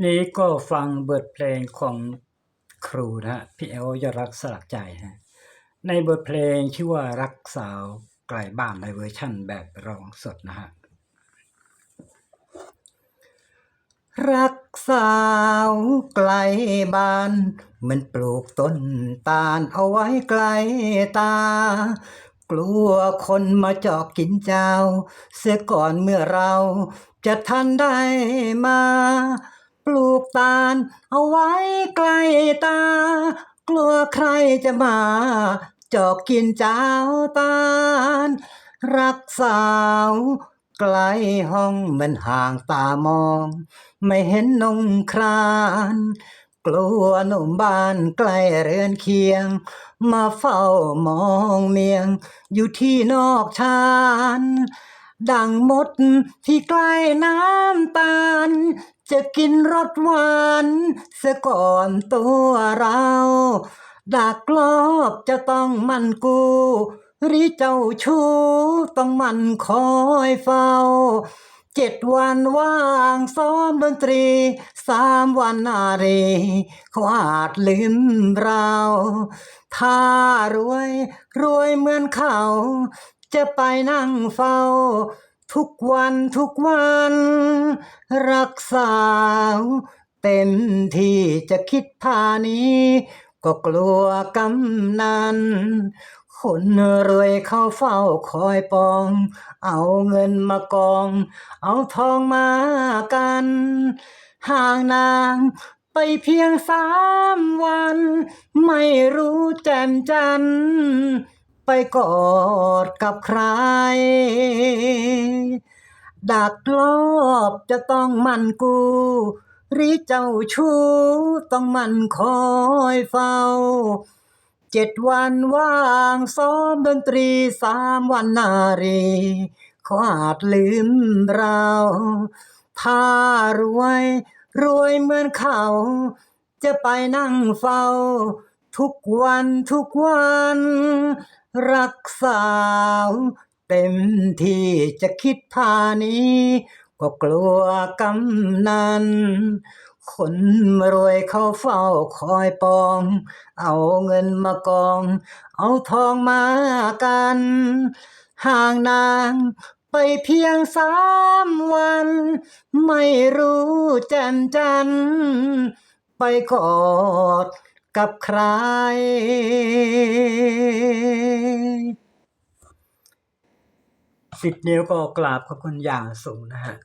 นี้ก็ฟังบทเพลงของครูนะฮะพี่เอลยอดรักสลักใจฮะในบทเพลงชื่อว่ารักสาวไกลบ้านในเวอร์ชั่นแบบร้องสดนะฮะรักสาวไกลบ้าน มันปลูกต้นตาลเอาไว้ไกลตา กลัวคนมาจอกกินเจ้า เสียก่อนเมื่อเราจะทันได้มา ปลูกตาลเอาไว้ไกล้ตา กลัวใครจะมา จอกกินเจ้าตาล รักสาวไกลห้องมันห่างตามอง ไม่เห็นนงคราน กลัวหนุ่มบ้านใกล้เรือนเคียง มาเฝ้ามองเมียง อยู่ที่นอกชานดังมดที่ใกล้น้ำตาล จะกินรสหวานเสียก่อนตัวเราดักลอบจะต้องมันกูริเจ้าชู้ต้องมันคอยเฝ้าเจ็ดวันว่างซ้อมดนตรี สามวันนารีเขาอาจลืมเรา ถ้ารวยรวยเหมือนเขา จะไปนั่งเฝ้า ทุกวันทุกวัน รักสาว เต็มที่จะคิดพานี้ ก็กลัวกำนันคนรวยเข้าเฝ้าคอยปอง เอาเงินมากอง เอาทองมากันห่างนางไปเพียงสามวัน ไม่รู้แจ่มจันทร์ไปกอดกับใคร ดักลอบจะต้องมันกูหริเจ้าชู้ต้องมันคอยเฝ้า เจ็ดวันว่างซ้อมดนตรีสามวันนารีขาอาจลืมเรา ถ้ารวยรวยเหมือนเขา จะไปนั่งเฝ้า ทุกวันทุกวัน รักสาว เต็มที่จะคิดพานี้ ก็กลัวกำนันคนรวยเขาเฝ้าคอยปอง เอาเงินมากอง เอาทองมากัน ห่างนางไปเพียงสามวัน ไม่รู้แจ่มจันทร์ไปกอดกับใคร สิบนิ้วก็กราบขอบคุณอย่างสูงนะฮะ